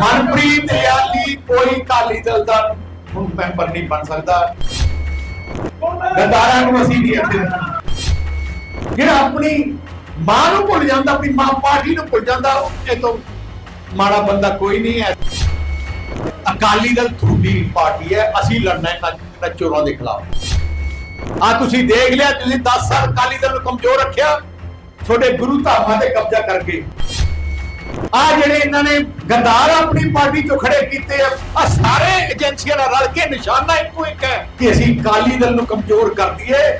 ਮਨਪ੍ਰੀਤ ਯਾਲੀ ਕੋਈ ਕਾਲੀ ਦਲ ਦਾ ਹੁਣ ਮੈਂਬਰ ਨਹੀਂ ਬਣ ਸਕਦਾ। ਗਦਾਰਾਂ ਨੂੰ ਅਸੀਂ ਨਹੀਂ ਅੱਗੇ ਜਿਹੜਾ ਆਪਣੀ ਮਾਂ ਨੂੰ ਭੁੱਲ ਜਾਂਦਾ, ਆਪਣੀ ਮਾਂ ਪਾਰਟੀ ਨੂੰ ਭੁੱਲ ਜਾਂਦਾ ਇਹ ਤੋਂ ਮਾੜਾ ਬੰਦਾ ਕੋਈ ਨਹੀਂ ਹੈ। ਅਕਾਲੀ ਦਲ ਤੁਹਾਡੀ ਪਾਰਟੀ ਹੈ, ਅਸੀਂ ਲੜਨਾ ਹੈ ਨੱਚ- ਨੱਚੋਰਾਂ ਦੇ ਖਿਲਾਫ। ਆ ਤੁਸੀਂ ਦੇਖ ਲਿਆ, ਤੁਸੀਂ 10 ਸਾਲ ਅਕਾਲੀ ਦਲ ਨੂੰ ਕਮਜ਼ੋਰ ਰੱਖਿਆ, ਤੁਹਾਡੇ ਗੁਰੂ ਧਾਮਾਂ ਤੇ ਕਬਜ਼ਾ ਕਰਕੇ। ਆ ਜਿਹੜੇ ਇਹਨਾਂ ਨੇ ਗੰਦਾਰ ਆਪਣੀ ਪਾਰਟੀ ਚੋਂ ਖੜੇ ਕੀਤੇ ਆ ਆ ਸਾਰੇ ਏਜੰਸੀਆਂ ਨਾਲ ਰਲ ਕੇ ਨਿਸ਼ਾਨਾ ਇੱਕੋ ਇੱਕ ਹੈ ਕਿ ਅਸੀਂ ਅਕਾਲੀ ਦਲ ਨੂੰ ਕਮਜ਼ੋਰ ਕਰ ਦਈਏ।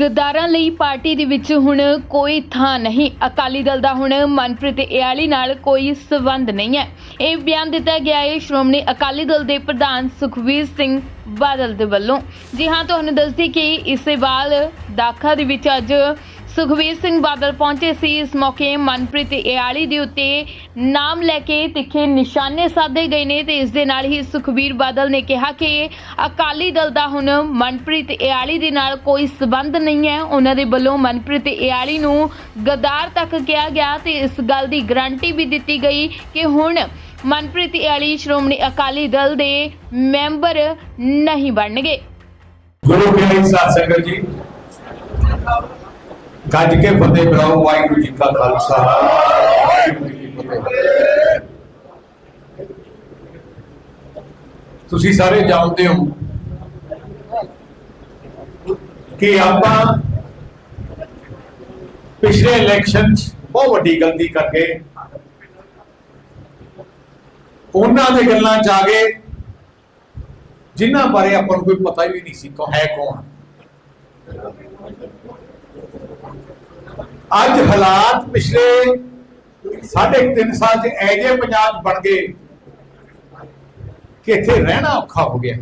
ਗਦਾਰਾਂ ਲਈ ਪਾਰਟੀ ਦੇ ਵਿੱਚ ਹੁਣ ਕੋਈ ਥਾਂ ਨਹੀਂ। ਅਕਾਲੀ ਦਲ ਦਾ ਹੁਣ ਮਨਪ੍ਰੀਤ ਇਆਲੀ ਨਾਲ ਕੋਈ ਸਬੰਧ ਨਹੀਂ ਹੈ। ਇਹ ਬਿਆਨ ਦਿੱਤਾ ਗਿਆ ਹੈ, ਸ਼੍ਰੋਮਣੀ ਅਕਾਲੀ ਦਲ ਦੇ ਪ੍ਰਧਾਨ ਸੁਖਵੀਰ ਸਿੰਘ ਬਾਦਲ ਦੇ ਵੱਲੋਂ। ਜੀ ਹਾਂ, ਤੁਹਾਨੂੰ ਦੱਸਦੀ ਕਿ ਇਸੇ ਵਾਲ ਦਾਖਾ ਦੇ ਵਿੱਚ ਅੱਜ ਸੁਖਵੀਰ ਸਿੰਘ ਬਾਦਲ ਪਹੁੰਚੇ ਸੀ ਇਸ ਮੌਕੇ। ਮਨਪ੍ਰੀਤ ਇਆਲੀ ਦੇ ਉੱਤੇ ਨਾਮ ਲੈ ਕੇ ਤਿੱਖੇ ਨਿਸ਼ਾਨੇ ਸਾਧੇ ਗਏ ਨੇ ਤੇ ਇਸ ਦੇ ਨਾਲ ਹੀ ਸੁਖਵੀਰ ਬਾਦਲ ਨੇ ਕਿਹਾ ਕਿ ਅਕਾਲੀ ਦਲ ਦਾ ਹੁਣ ਮਨਪ੍ਰੀਤ ਇਆਲੀ ਦੇ ਨਾਲ ਕੋਈ ਸਬੰਧ ਨਹੀਂ ਹੈ। ਉਹਨਾਂ ਦੇ ਵੱਲੋਂ ਮਨਪ੍ਰੀਤ ਇਆਲੀ ਨੂੰ ਗਦਾਰ ਤੱਕ ਕਿਹਾ ਗਿਆ ਤੇ ਇਸ ਗੱਲ ਦੀ ਗਾਰੰਟੀ ਵੀ ਦਿੱਤੀ ਗਈ ਕਿ ਹੁਣ ਮਨਪ੍ਰੀਤ ਇਆਲੀ ਸ਼੍ਰੋਮਣੀ ਅਕਾਲੀ ਦਲ ਦੇ ਮੈਂਬਰ ਨਹੀਂ ਬਣਨਗੇ। ਗੁਰੂ ਪਿਆਰੀ ਸਾਧ ਜੀ ਗੱਜ ਕੇ ਫਤਿਹ ਬੁਲਾਓ ਵਾਹਿਗੁਰੂ ਜੀ ਕਾ ਖਾਲਸਾ, ਵਾਹਿਗੁਰੂ ਜੀ ਕੀ ਫਤਿਹ। ਤੁਸੀਂ ਸਾਰੇ ਜਾਣਦੇ ਹੋ ਕਿ ਆਪਾਂ ਪਿਛਲੇ ਇਲੈਕਸ਼ਨ 'ਚ ਬਹੁਤ ਵੱਡੀ ਗਲਤੀ ਕਰਕੇ ਉਹਨਾਂ ਦੇ ਗੱਲਾਂ 'ਚ ਆ ਗਏ, ਜਿਨ੍ਹਾਂ ਬਾਰੇ ਆਪਾਂ ਨੂੰ ਕੋਈ ਪਤਾ ਵੀ ਨਹੀਂ ਸੀ ਕੋ ਹੈ ਕੌਣ। ਅੱਜ ਹਾਲਾਤ ਪਿਛਲੇ ਸਾਢੇ ਕੁ ਤਿੰਨ ਸਾਲ ਚ ਐਜੇ ਪੰਜਾਬ ਬਣ ਗਏ ਕਿ ਇੱਥੇ ਰਹਿਣਾ ਔਖਾ ਹੋ ਗਿਆ।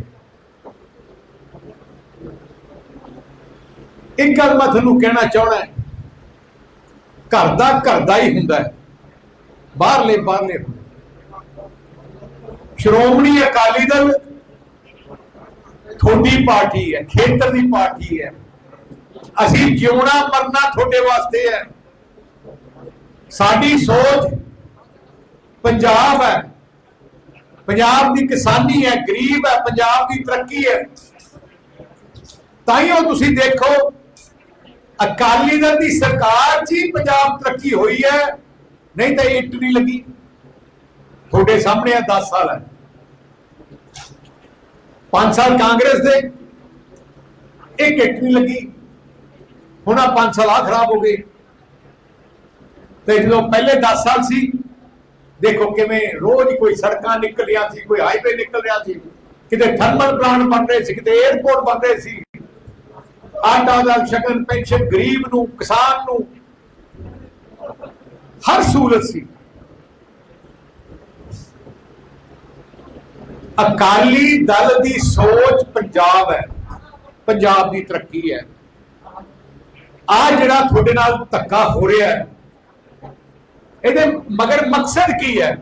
ਇੱਕ ਗੱਲ ਮੈਂ ਤੁਹਾਨੂੰ ਕਹਿਣਾ ਚਾਹਣਾ ਘਰ ਦਾ ਘਰ ਦਾ ਹੀ ਹੁੰਦਾ ਹੈ, ਬਾਹਰਲੇ ਬਾਹਰਲੇ ਹੁੰਦੇ ਸ਼੍ਰੋਮਣੀ ਅਕਾਲੀ ਦਲ ਤੁਹਾਡੀ ਪਾਰਟੀ ਹੈ, ਖੇਤਰ ਦੀ ਪਾਰਟੀ ਹੈ। ਅਸੀਂ ਜਿਉਣਾ ਮਰਨਾ ਤੁਹਾਡੇ ਵਾਸਤੇ ਹੈ। ਸਾਡੀ ਸੋਚ ਪੰਜਾਬ ਹੈ। ਪੰਜਾਬ ਦੀ ਕਿਸਾਨੀ ਹੈ, ਗਰੀਬ ਹੈ, ਪੰਜਾਬ ਦੀ ਤਰੱਕੀ ਹੈ। ਤਾਂ ਉਹ ਤੁਸੀਂ ਦੇਖੋ, ਅਕਾਲੀ ਦਲ ਦੀ ਸਰਕਾਰ 'ਚ ਹੀ ਪੰਜਾਬ ਤਰੱਕੀ ਹੋਈ ਹੈ। ਨਹੀਂ ਤਾਂ ਇੱਟ ਨਹੀਂ ਲੱਗੀ। ਤੁਹਾਡੇ ਸਾਹਮਣੇ ਆ 10 ਸਾਲ ਹੈ। 5 ਸਾਲ ਕਾਂਗਰਸ ਦੇ, ਇੱਕ ਇੱਟ ਨਹੀਂ ਲੱਗੀ। ਹੁਣ ਆ 5 ਸਾਲ ਆ ਖਰਾਬ ਹੋ ਗਏ। ਤੇ ਜਦੋਂ ਪਹਿਲੇ 10 ਸਾਲ ਸੀ, ਦੇਖੋ ਕਿਵੇਂ ਰੋਜ਼ ਕੋਈ ਸੜਕਾਂ ਨਿਕਲ ਰਿਹਾ ਸੀ, ਕੋਈ ਹਾਈਵੇ ਨਿਕਲ ਰਿਹਾ ਸੀ, ਕਿਤੇ ਥਰਮਲ ਪਲਾਂਟ ਬਣ ਰਹੇ ਸੀ, ਕਿਤੇ 에어ਪੋਰਟ ਬਣ ਰਹੇ ਸੀ। ਆਟਾ ਦਾ ਸ਼ਗਨ ਪੈਨਸ਼ਨ ਗਰੀਬ ਨੂੰ, ਕਿਸਾਨ ਨੂੰ, ਹਰ ਸਹੂਲਤ ਸੀ। ਅਕਾਲੀ ਦਲ ਦੀ ਸੋਚ ਪੰਜਾਬ ਹੈ, ਪੰਜਾਬ ਦੀ ਤਰੱਕੀ ਹੈ। ਆ ਜਿਹੜਾ ਤੁਹਾਡੇ ਨਾਲ ਧੱਕਾ ਹੋ ਰਿਹਾ ਹੈ, ਇਹਦੇ ਮਗਰ ਮਕਸਦ ਕੀ ਹੈ?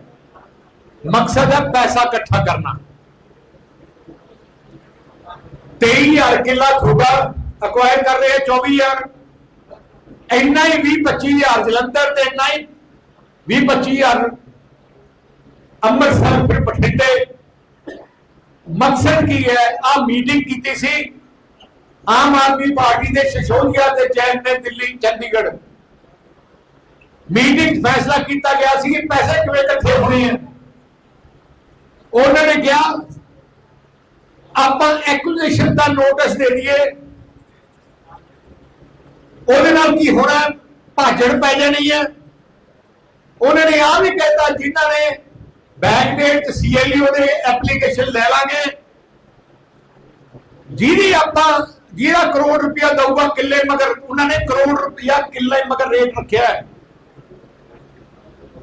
ਮਕਸਦ ਹੈ ਪੈਸਾ ਇਕੱਠਾ ਕਰਨਾ। 23000 ਕਿੱਲਾ ਤੁਹਾਡਾ ਅਕਵਾਇਰ ਕਰ ਰਹੇ 24000 ਇੰਨਾ ਹੀ 20 25000 ਜਲੰਧਰ ਤੇ ਇੰਨਾ ਹੀ 20 25000 ਅੰਮ੍ਰਿਤਸਰ, ਫਿਰ ਬਠਿੰਡੇ। ਮਕਸਦ ਕੀ ਹੈ? ਆ ਮੀਟਿੰਗ ਕੀਤੀ ਸੀ। ਆਮ ਆਦਮੀ ਪਾਰਟੀ ਦੇ ਸ਼ਸ਼ੋਦੀਆ ਤੇ ਜੈਨ ਨੇ ਦਿੱਲੀ, ਚੰਡੀਗੜ੍ਹ। ਮੀਟਿੰਗ ਫੈਸਲਾ ਕੀਤਾ ਗਿਆ ਸੀ ਕਿ ਪੈਸੇ ਕਿਵੇਂ ਇਕੱਠੇ ਹੋਣੇ ਆ? ਉਹਨਾਂ ਨੇ ਕਿਹਾ, ਆਪਾਂ ਐਕੁਜੀਸ਼ਨ ਦਾ ਨੋਟਿਸ ਦੇ ਦਈਏ। ਉਹਦੇ ਨਾਲ ਕੀ ਹੋਣਾ ਭਾਜੜ ਪੈ ਜਾਣੀ ਹੈ ਉਹਨਾਂ ਨੇ ਆ ਵੀ ਕਹਿਤਾ, ਜਿਨ੍ਹਾਂ ਨੇ ਬੈਕ ਡੇਟ ਸੀਐਲਯੂ ਦੇ ਐਪਲੀਕੇਸ਼ਨ ਲੈ ਲਾਂਗੇ। ਜਿਹਦੀ ਆਪਾਂ ਜਿਹੜਾ ਕਰੋੜ ਰੁਪਇਆ ਦਊਗਾ ਕਿੱਲੇ ਮਗਰ, ਉਹਨਾਂ ਨੇ ਕਰੋੜ ਰੁਪਇਆ ਕਿੱਲੇ ਮਗਰ ਰੇਟ ਰੱਖਿਆ ਹੈ।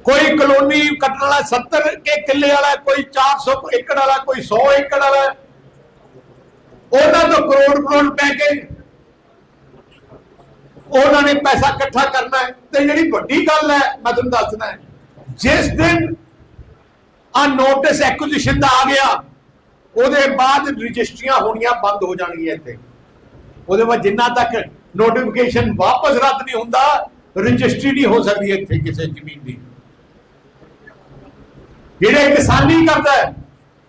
ਕੋਈ ਕਲੋਨੀ ਕੱਟਣ ਵਾਲਾ 70 ਕੇ ਕਿੱਲੇ ਵਾਲਾ, ਕੋਈ 400 ਏਕੜ ਵਾਲਾ, ਕੋਈ 100 ਏਕੜ ਵਾਲਾ, ਉਹਨਾਂ ਤੋਂ ਕਰੋੜ ਕਰੋੜ ਪੈ ਕੇ ਉਹਨਾਂ ਨੇ ਪੈਸਾ ਇਕੱਠਾ ਕਰਨਾ ਹੈ। ਤੇ ਜਿਹੜੀ ਵੱਡੀ ਗੱਲ ਹੈ, ਮੈਂ ਤੁਹਾਨੂੰ ਦੱਸਣਾ ਜਿਸ ਦਿਨ ਆ ਨੋਟਿਸ ਐਕੁਜੀਸ਼ਨ ਦਾ ਆ ਗਿਆ, ਉਹਦੇ ਬਾਅਦ ਰਜਿਸਟਰੀਆਂ ਹੋਣੀਆਂ ਬੰਦ ਹੋ ਜਾਣਗੀਆਂ ਇੱਥੇ। ਉਹਦੇ ਬਾਅਦ ਜਿੰਨਾ ਤੱਕ ਨੋਟੀਫਿਕੇਸ਼ਨ ਵਾਪਸ ਰੱਦ ਨਹੀਂ ਹੁੰਦਾ ਰਜਿਸਟਰੀ ਨਹੀਂ ਹੋ ਸਕਦੀ ਇੱਥੇ ਕਿਸੇ ਜ਼ਮੀਨ ਦੀ। ਜਿਹੜੇ ਕਿਸਾਨੀ ਕਰਦਾ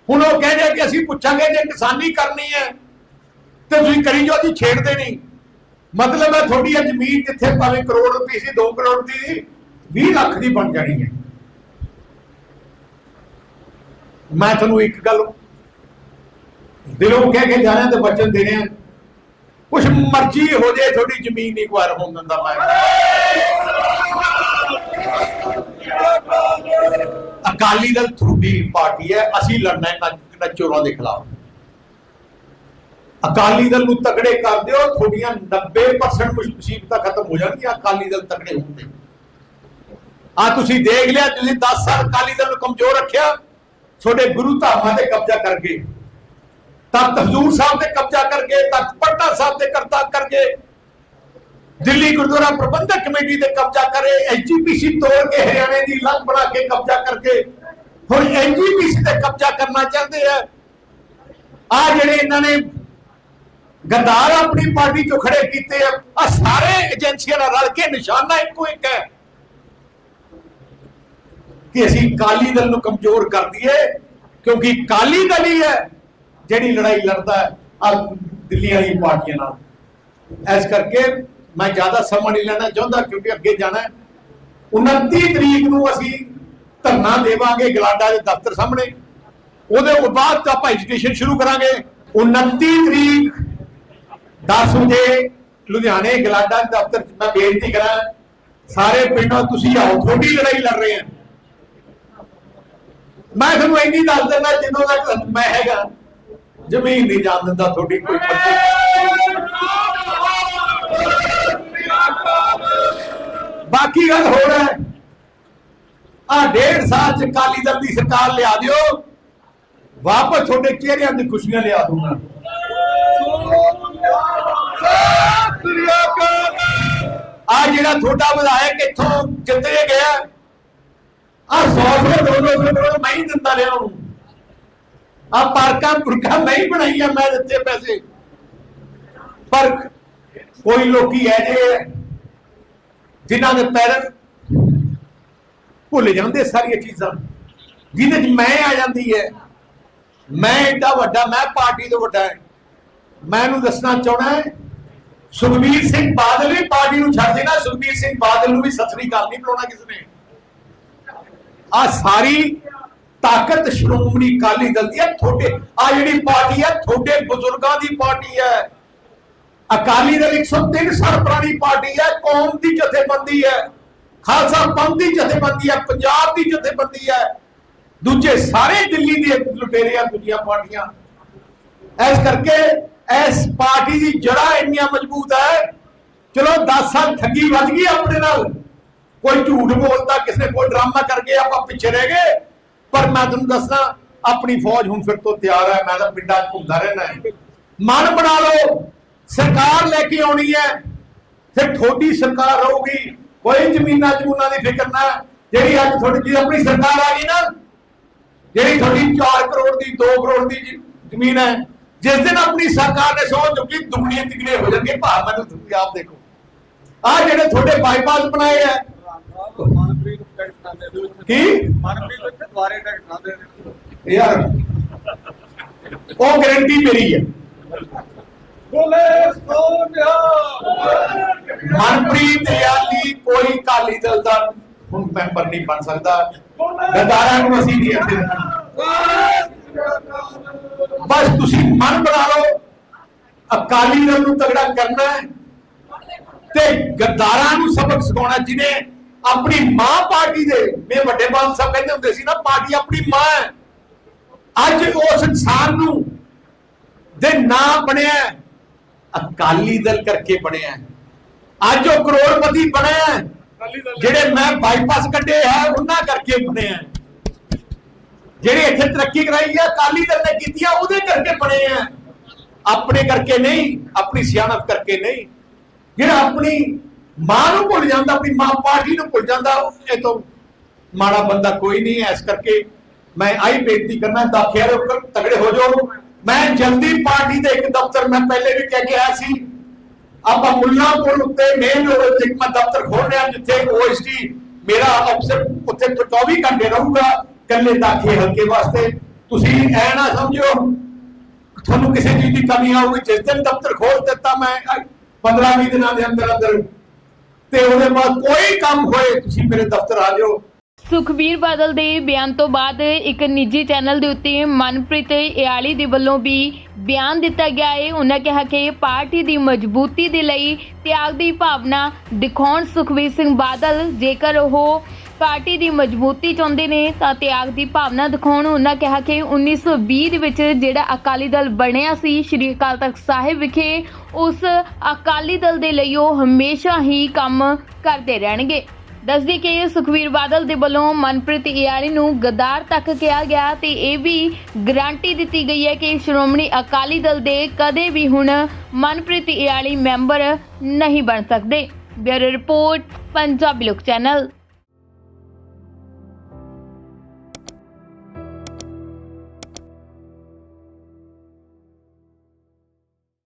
ਹੁਣ ਉਹ ਕਹਿੰਦੇ ਕਿ ਅਸੀਂ ਪੁੱਛਾਂਗੇ ਜੇ ਕਿਸਾਨੀ ਕਰਨੀ ਹੈ ਤੇ ਤੁਸੀਂ ਕਰੀ ਜੋ ਅਸੀਂ ਛੇੜਦੇ ਨਹੀਂ। ਮਤਲਬ ਹੈ ਤੁਹਾਡੀ ਇਹ ਜ਼ਮੀਨ ਜਿੱਥੇ ਭਾਵੇਂ ਕਰੋੜ ਰੁਪਏ ਸੀ 2 ਕਰੋੜ ਦੀ ਸੀ, 20 ਲੱਖ ਦੀ ਬਣ ਜਾਣੀ ਹੈ। ਮੈਂ ਤੁਹਾਨੂੰ ਇੱਕ ਗੱਲ ਦਿਲੋਂ ਕਹਿ ਕੇ ਜਾਣਾ ਤੇ ਵਚਨ ਦੇਣੇ ਆ। ਕੁਛ ਮਰਜ਼ੀ ਹੋ ਜੇ, ਤੁਹਾਡੀ ਜ਼ਮੀਨ ਨਹੀਂ ਕੁਆਰ ਹੋਣ ਦਿੰਦਾ ਮੈਂ। ਅਕਾਲੀ ਦਲ ਤੁਹਾਡੀ ਪਾਰਟੀ ਹੈ, ਅਸੀਂ ਲੜਨਾ ਹੈ ਚੋਰਾਂ ਦੇ ਖਿਲਾਫ? ਅਕਾਲੀ ਦਲ ਨੂੰ ਤਕੜੇ ਕਰ ਦਿਓ, ਤੁਹਾਡੀਆਂ 90% ਮੁਸੀਬਤਾਂ ਖਤਮ ਹੋ ਜਾਣਗੀਆਂ ਅਕਾਲੀ ਦਲ ਤਕੜੇ ਹੁੰਦੇ ਆ ਤੁਸੀਂ ਦੇਖ ਲਿਆ, ਤੁਸੀਂ 10 ਸਾਲ ਅਕਾਲੀ ਦਲ ਨੂੰ ਕਮਜ਼ੋਰ ਰੱਖਿਆ, ਤੁਹਾਡੇ ਗੁਰੂ ਧਾਮਾਂ ਤੇ ਕਬਜ਼ਾ ਕਰਕੇ। ਤਖਤ ਹਜ਼ੂਰ ਸਾਹਿਬ ਤੇ ਕਬਜ਼ਾ ਕਰਕੇ ਤਖਤ ਪਟਨਾ ਸਾਹਿਬ ਤੇ ਕਬਜ਼ਾ ਕਰਕੇ, ਦਿੱਲੀ ਗੁਰਦੁਆਰਾ ਪ੍ਰਬੰਧਕ ਕਮੇਟੀ ਤੇ ਕਬਜ਼ਾ ਕਰੇ ਐਜੀਪੀਸੀ ਤੋੜ ਕੇ ਹਰਿਆਣੇ ਦੀ ਲੰਗ ਬਣਾ ਕੇ ਕਬਜ਼ਾ ਕਰਕੇ, ਹੁਣ ਐਜੀਪੀਸੀ ਤੇ ਕਬਜ਼ਾ ਕਰਨਾ ਚਾਹੁੰਦੇ ਆ। ਆ ਜਿਹੜੇ ਇਹਨਾਂ ਨੇ ਗਦਾਰ ਆਪਣੀ ਪਾਰਟੀ ਚੋਂ ਖੜੇ ਕੀਤੇ ਆ ਆ ਸਾਰੇ ਏਜੰਸੀਆਂ ਨਾਲ ਰਲ ਕੇ ਨਿਸ਼ਾਨਾ ਇੱਕੋ ਇੱਕ ਹੈ ਕਿ ਅਸੀਂ ਕਾਲੀ ਦਲ ਨੂੰ ਕਮਜ਼ੋਰ ਕਰ ਦਈਏ, ਕਿਉਂਕਿ ਕਾਲੀ ਦਲ ਹੀ ਹੈ। ਜਿਹੜੀ ਲੜਾਈ ਲੜਦਾ ਹੈ ਆ ਦਿੱਲੀ ਵਾਲੀ ਪਾਰਟੀਆਂ ਨਾਲ। ਇਸ ਕਰਕੇ ਮੈਂ ਜ਼ਿਆਦਾ ਸਮਾਂ ਨਹੀਂ ਲੈਣਾ ਚਾਹੁੰਦਾ, ਕਿਉਂਕਿ ਅੱਗੇ ਜਾਣਾ ਹੈ। 29 ਤਰੀਕ ਨੂੰ ਅਸੀਂ ਧਰਨਾ ਦੇਵਾਂਗੇ ਗਲਾਡਾ ਦੇ ਦਫ਼ਤਰ ਸਾਹਮਣੇ। ਉਹਦੇ ਬਾਅਦ ਆਪਾਂ ਐਜੂਕੇਸ਼ਨ ਸ਼ੁਰੂ ਕਰਾਂਗੇ। 29 ਤਰੀਕ 10 ਵਜੇ ਲੁਧਿਆਣੇ ਗਲਾਡਾ ਦੇ ਦਫ਼ਤਰ 'ਚ ਮੈਂ ਬੇਨਤੀ ਕਰਾਂ, ਸਾਰੇ ਪਿੰਡੋਂ ਤੁਸੀਂ ਆਓ, ਤੁਹਾਡੀ ਲੜਾਈ ਲੜ ਰਹੇ ਆ। ਮੈਂ ਤੁਹਾਨੂੰ ਇੰਨੀ ਦੱਸ ਦਿੰਦਾ ਜਦੋਂ ਤੱਕ ਮੈਂ ਹੈਗਾ। ਜ਼ਮੀਨ ਨਹੀਂ ਜਾਣ ਦਿੰਦਾ ਤੁਹਾਡੀ ਕੋਈ ਮਰਜ਼ੀ। ਬਾਕੀ ਗੱਲ ਹੋਰ ਹੈ। ਆ ਡੇਢ ਸਾਲ ਚ ਕਾਲੀ ਦਲ ਦੀ ਸਰਕਾਰ ਲਿਆ ਦਿਓ। ਵਾਪਸ ਤੁਹਾਡੇ ਚਿਹਰਿਆਂ ਦੀ ਖੁਸ਼ੀਆਂ ਲਿਆ ਦੂੰਗਾ ਆ ਜਿਹੜਾ ਤੁਹਾਡਾ ਵਿਧਾਇਕ ਇੱਥੋਂ ਜਿੱਤੇ ਗਿਆ ਆ 100 ਸੌ 200 ਕਰੋੜ ਮੈਂ ਹੀ ਦਿੰਦਾ ਰਿਹਾ ਉਹਨੂੰ। ਆ ਪਾਰਕਾਂ ਪੁਰਖਾਂ ਮੈਂ ਬਣਾਈਆਂ, ਮੈਂ ਦਿੱਤੇ ਪੈਸੇ। ਪਰ ਕੋਈ ਲੋਕੀ ਐ ਜਿਨ੍ਹਾਂ ਦੇ ਪੈਰ ਭੁੱਲ ਜਾਂਦੇ ਸਾਰੀਆਂ ਚੀਜ਼ਾਂ। ਜਿਹਦੇ ਚ ਮੈਂ ਆ ਜਾਂਦੀ ਹੈ। ਮੈਂ ਏਡਾ ਵੱਡਾ, ਮੈਂ ਪਾਰਟੀ ਤੋਂ ਵੱਡਾ ਹੈ। ਮੈਂ ਇਹਨੂੰ ਦੱਸਣਾ ਚਾਹਣਾ ਹੈ, ਸੁਖਬੀਰ ਸਿੰਘ ਬਾਦਲ ਵੀ ਪਾਰਟੀ ਨੂੰ ਛੱਡ ਦੇਣਾ, ਸੁਖਬੀਰ ਸਿੰਘ ਬਾਦਲ ਨੂੰ ਵੀ ਸਤਿ ਸ੍ਰੀ ਅਕਾਲ ਨਹੀਂ ਬੁਲਾਉਣਾ ਕਿਸ ਨੇ। ਆ ਸਾਰੀ ਤਾਕਤ ਸ਼੍ਰੋਮਣੀ ਅਕਾਲੀ ਦਲ ਦੀ ਹੈ, ਤੁਹਾਡੇ, ਆ ਜਿਹੜੀ ਪਾਰਟੀ ਹੈ, ਤੁਹਾਡੇ ਬਜ਼ੁਰਗਾਂ ਦੀ ਪਾਰਟੀ ਹੈ। ਅਕਾਲੀ ਦਲ 103 ਸਾਲ ਪੁਰਾਣੀ ਪਾਰਟੀ ਹੈ, ਕੌਮ ਦੀ ਜਥੇਬੰਦੀ ਹੈ। ਖਾਲਸਾ ਪੰਥ ਦੀ ਜਥੇਬੰਦੀ ਹੈ, ਪੰਜਾਬ ਦੀ ਜਥੇਬੰਦੀ ਹੈ। ਦੂਜੇ ਸਾਰੇ ਦਿੱਲੀ ਦੇ ਲੁਟੇਰੇ ਦੂਜੀਆਂ ਪਾਰਟੀਆਂ। ਇਸ ਕਰਕੇ ਇਸ ਪਾਰਟੀ ਦੀ ਜੜਾ ਇੰਨੀਆਂ ਮਜ਼ਬੂਤ ਹੈ। ਚਲੋ 10 ਸਾਲ ਠੱਗੀ ਵੱਜ ਗਈ ਆਪਣੇ ਨਾਲ। ਕੋਈ ਝੂਠ ਬੋਲਦਾ, ਕਿਸੇ ਨੇ ਕੋਈ ਡਰਾਮਾ ਕਰਕੇ ਆਪਾਂ ਪਿੱਛੇ ਰਹਿ ਗਏ। ਪਰ ਮੈਂ ਤੁਹਾਨੂੰ ਦੱਸਣਾ ਆਪਣੀ ਫੌਜ ਹੁਣ ਫਿਰ ਤੋਂ ਤਿਆਰ ਹੈ, ਮੈਂ ਤਾਂ ਪਿੰਡਾਂ 'ਚ ਘੁੰਮਦਾ ਰਹਿਣਾ ਹੈ। ਮਨ ਬਣਾ ਲਓ, ਸਰਕਾਰ ਲੈ ਕੇ ਆਉਣੀ ਹੈ, ਫਿਰ ਤੁਹਾਡੀ ਸਰਕਾਰ ਰਹੂਗੀ। ਕੋਈ ਜ਼ਮੀਨਾਂ ਜਮੂਨਾਂ ਦੀ ਫਿਕਰ ਨਾ, ਜਿਹੜੀ ਅੱਜ ਤੁਹਾਡੀ ਜੀ ਆਪਣੀ ਸਰਕਾਰ ਆ ਗਈ ਨਾ, ਜਿਹੜੀ ਤੁਹਾਡੀ 4 ਕਰੋੜ ਦੀ 2 ਕਰੋੜ ਦੀ ਜ਼ਮੀਨ ਹੈ, ਜਿਸ ਦਿਨ ਆਪਣੀ ਸਰਕਾਰ ਨੇ ਸੋਚ ਚੁੱਕੀ, ਦੁਗਣੀਆਂ ਤਿਗਣੇ ਹੋ ਜਾਣਗੇ ਭਾਅ ਤੁਸੀਂ ਆਪ ਦੇਖੋ। ਆ ਜਿਹੜੇ ਤੁਹਾਡੇ ਬਾਈਪਾਸ ਬਣਾਏ ਆ ਮਨਪ੍ਰੀਤ ਟੈਕਟਾਂ ਦੇ ਦਿਓ ਇੱਥੇ। ਕੀ? ਮਨਪ੍ਰੀਤ ਇੱਥੇ ਦੁਆਰੇ ਟੈਕਟਾਂ ਦੇ ਦਿਓ। ਯਾਰ ਉਹ ਗਾਰੰਟੀ ਮੇਰੀ ਹੈ। ਬੋਲੇ ਸੋਨਿਆ। ਮਨਪ੍ਰੀਤ ਯਾਲੀ ਕੋਈ ਕਾਲੀ ਦਲ ਦਾ ਹੁਣ ਮੈਂਬਰ ਨਹੀਂ ਬਣ ਸਕਦਾ। ਗਦਾਰਾਂ ਨੂੰ ਅਸੀਂ ਨਹੀਂ ਅੱਗੇ ਬਸ ਤੁਸੀਂ ਮਨ ਬਣਾ ਲਓ। ਅਕਾਲੀ ਦਲ ਨੂੰ ਤਗੜਾ ਕਰਨਾ ਹੈ ਤੇ ਗਦਾਰਾਂ ਨੂੰ ਸਬਕ ਸਿਖਾਉਣਾ ਜਿਹਨੇ ਆਪਣੀ ਮਾਂ ਪਾਰਟੀ ਦੇ ਮੇ ਵੱਡੇ ਬਾਲ ਸਾਹਿਬ ਕਹਿੰਦੇ ਹੁੰਦੇ ਸੀ ਨਾ ਪਾਰਟੀ ਆਪਣੀ ਮਾਂ ਹੈ ਅੱਜ ਉਸ ਇਨਸਾਨ ਨੂੰ ਦੇ ਨਾਂ ਬਣਿਆ ਹੈ, ਅਕਾਲੀ ਦਲ ਕਰਕੇ ਬਣਿਆ ਹੈ। ਅੱਜ ਉਹ ਕਰੋੜਪਤੀ ਬਣਿਆ ਹੈ। ਜਿਹੜੇ ਮੈਂ ਬਾਈਪਾਸ ਕੱਢੇ ਹੈ ਉਹਨਾਂ ਕਰਕੇ ਬਣਿਆ ਹੈ। ਜਿਹੜੇ ਇੱਥੇ ਤਰੱਕੀ ਕਰਾਈ ਹੈ ਅਕਾਲੀ ਦਲ ਨੇ ਕੀਤੀ ਆ ਉਹਦੇ ਕਰਕੇ ਬਣੇ ਆ ਆਪਣੇ ਕਰਕੇ ਨਹੀਂ ਆਪਣੀ ਸਿਆਣਪ ਕਰਕੇ ਨਹੀਂ ਜਿਹੜਾ ਆਪਣੀ ਮਾਂ ਨੂੰ ਭੁੱਲ ਜਾਂਦਾ ਆਪਣੀ ਮਾਂ ਪਾਰਟੀ ਨੂੰ ਭੁੱਲ ਜਾਂਦਾ, ਇਹ ਤੋਂ ਮਾੜਾ ਬੰਦਾ ਕੋਈ ਨਹੀਂ ਹੈ। ਇਸ ਕਰਕੇ ਮੈਂ ਆਈ ਬੇਨਤੀ ਕਰਨਾ ਦਾਖਿਆਰ ਤਗੜੇ ਹੋ ਜਾਓ। ਮੈਂ ਜਲਦੀ ਪਾਰਟੀ ਦੇ ਇੱਕ ਦਫ਼ਤਰ ਮੈਂ ਪਹਿਲੇ ਵੀ ਕਹਿ ਕੇ ਆਇਆ ਸੀ, ਆਪਾਂ ਮੁੱਲਾਂਪੁਰ ਉੱਤੇ ਮੇਨ ਰੋਡ ਤੇ ਮੈਂ ਦਫ਼ਤਰ ਖੋਲ ਰਿਹਾ, ਜਿੱਥੇ ਓਐਸਟੀ ਮੇਰਾ ਅਫਸਰ ਉੱਥੇ 24 ਘੰਟੇ ਰਹੂਗਾ ਕੱਲੇ ਦਾਖੇ ਹਲਕੇ ਵਾਸਤੇ। ਤੁਸੀਂ ਐ ਨਾ ਸਮਝੋ ਤੁਹਾਨੂੰ ਕਿਸੇ ਚੀਜ਼ ਦੀ ਕਮੀ ਆਊਗੀ, ਜਿਸ ਦਿਨ ਦਫ਼ਤਰ ਖੋਲ ਦਿੱਤਾ ਮੈਂ 15 20 ਦਿਨਾਂ ਦੇ ਅੰਦਰ ਅੰਦਰ ਤੇ ਉਹਦੇ ਬਾਅਦ ਕੋਈ ਕੰਮ ਹੋਏ, ਤੁਸੀਂ ਮੇਰੇ ਦਫ਼ਤਰ ਆ ਜਾਓ। ਸੁਖਬੀਰ ਬਾਦਲ ਦੇ ਬਿਆਨ ਤੋਂ ਬਾਅਦ ਇੱਕ ਨਿੱਜੀ ਚੈਨਲ ਦੇ ਉੱਤੇ ਮਨਪ੍ਰੀਤ ਇਆਲੀ ਦੇ ਵੱਲੋਂ ਵੀ ਬਿਆਨ ਦਿੱਤਾ ਗਿਆ ਹੈ। ਉਹਨਾਂ ਕਿਹਾ ਕਿ ਪਾਰਟੀ ਦੀ ਮਜ਼ਬੂਤੀ ਦੇ ਲਈ ਤਿਆਗ ਦੀ ਭਾਵਨਾ ਦਿਖਾਉਣ ਸੁਖਬੀਰ ਸਿੰਘ ਬਾਦਲ ਜੇਕਰ ਉਹ ਪਾਰਟੀ ਦੀ ਮਜ਼ਬੂਤੀ ਚਾਹੁੰਦੇ ਨੇ ਤਾਂ ਤਿਆਗ ਦੀ ਭਾਵਨਾ ਦਿਖਾਉਣ ਉਹਨਾਂ ਕਿਹਾ ਕਿ 1920 ਦੇ ਵਿੱਚ ਜਿਹੜਾ ਅਕਾਲੀ ਦਲ ਬਣਿਆ ਸੀ, ਸ਼੍ਰੀ ਅਕਾਲ ਤਖਤ ਸਾਹਿਬ ਵਿਖੇ, ਉਸ ਅਕਾਲੀ ਦਲ ਦੇ ਲਈ ਉਹ ਹਮੇਸ਼ਾ ਹੀ ਕੰਮ ਕਰਦੇ ਰਹਿਣਗੇ। ਦੱਸਦੀ ਕਿ ਸੁਖਵੀਰ ਬਾਦਲ ਦੇ ਵੱਲੋਂ ਮਨਪ੍ਰੀਤ ਇਆਲੀ ਨੂੰ ਗਦਾਰ ਤੱਕ ਕਿਹਾ ਗਿਆ ਤੇ ਇਹ ਵੀ ਗਾਰੰਟੀ ਦਿੱਤੀ ਗਈ ਹੈ ਕਿ ਸ਼੍ਰੋਮਣੀ ਅਕਾਲੀ ਦਲ ਦੇ ਕਦੇ ਵੀ ਹੁਣ ਮਨਪ੍ਰੀਤ ਇਆਲੀ ਮੈਂਬਰ ਨਹੀਂ ਬਣ ਸਕਦੇ। ਬਿਊਰੋ ਰਿਪੋਰਟ, ਪੰਜਾਬੀ ਲੋਕ ਚੈਨਲ।